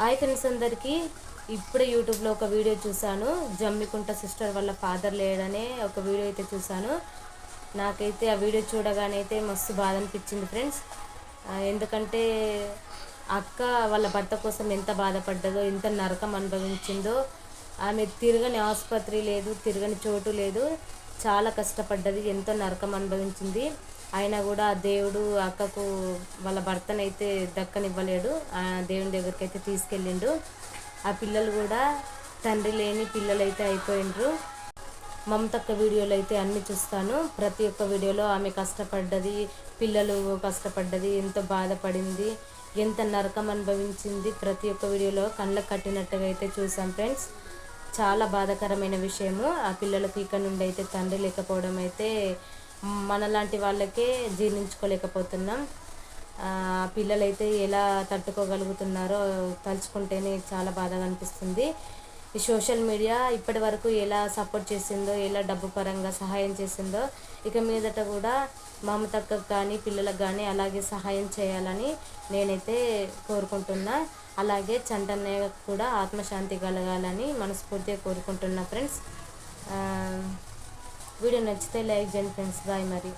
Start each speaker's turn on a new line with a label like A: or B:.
A: Hi friends అందరికీ. ఇప్పుడే యూట్యూబ్లో ఒక వీడియో చూశాను. జమ్మికుంట సిస్టర్ వాళ్ళ ఫాదర్ లేడనే ఒక వీడియో అయితే చూశాను. నాకైతే ఆ వీడియో చూడగానే అయితే మస్తు బాధ అనిపించింది ఫ్రెండ్స్. ఎందుకంటే అక్క వాళ్ళ భర్త కోసం ఎంత బాధపడ్డదో ఎంత నరకం అనుభవించిందో ఆమె తిరగని ఆసుపత్రి లేదు తిరగని చోటు లేదు. చాలా కష్టపడ్డది ఎంతో నరకం అనుభవించింది. అయినా కూడా ఆ దేవుడు అక్కకు వాళ్ళ భర్తనైతే దక్కనివ్వలేడు. ఆ దేవుని దగ్గరికి అయితే తీసుకెళ్ళిండు. ఆ పిల్లలు కూడా తండ్రి లేని పిల్లలైతే అయిపోయిండ్రు. మమతక్క వీడియోలు అయితే అన్ని చూస్తాను. ప్రతి ఒక్క వీడియోలో ఆమె కష్టపడ్డది పిల్లలు కష్టపడ్డది ఎంతో బాధపడింది ఎంత నరకం అనుభవించింది ప్రతి ఒక్క వీడియోలో కళ్ళకు కట్టినట్టుగా అయితే చూసాం ఫ్రెండ్స్. చాలా బాధాకరమైన విషయము. ఆ పిల్లలకు ఇక్కడ నుండి అయితే తండ్రి లేకపోవడం అయితే మనలాంటి వాళ్ళకే జీర్ణించుకోలేకపోతున్నాం. పిల్లలైతే ఎలా తట్టుకోగలుగుతున్నారో తలుచుకుంటేనే చాలా బాధగా అనిపిస్తుంది. ఈ సోషల్ మీడియా ఇప్పటి వరకు ఎలా సపోర్ట్ చేసిందో ఎలా డబ్బు పరంగా సహాయం చేసిందో ఇక మీదట కూడా మమతక్కకు కానీ పిల్లలకు కానీ అలాగే సహాయం చేయాలని నేనైతే కోరుకుంటున్నా. అలాగే చంటన్నయ్య కూడా ఆత్మశాంతి కలగాలని మనస్ఫూర్తిగా కోరుకుంటున్నా ఫ్రెండ్స్. వీడియో నచ్చితే లైక్ చేయండి ఫ్రెండ్స్. బాయ్ మరి.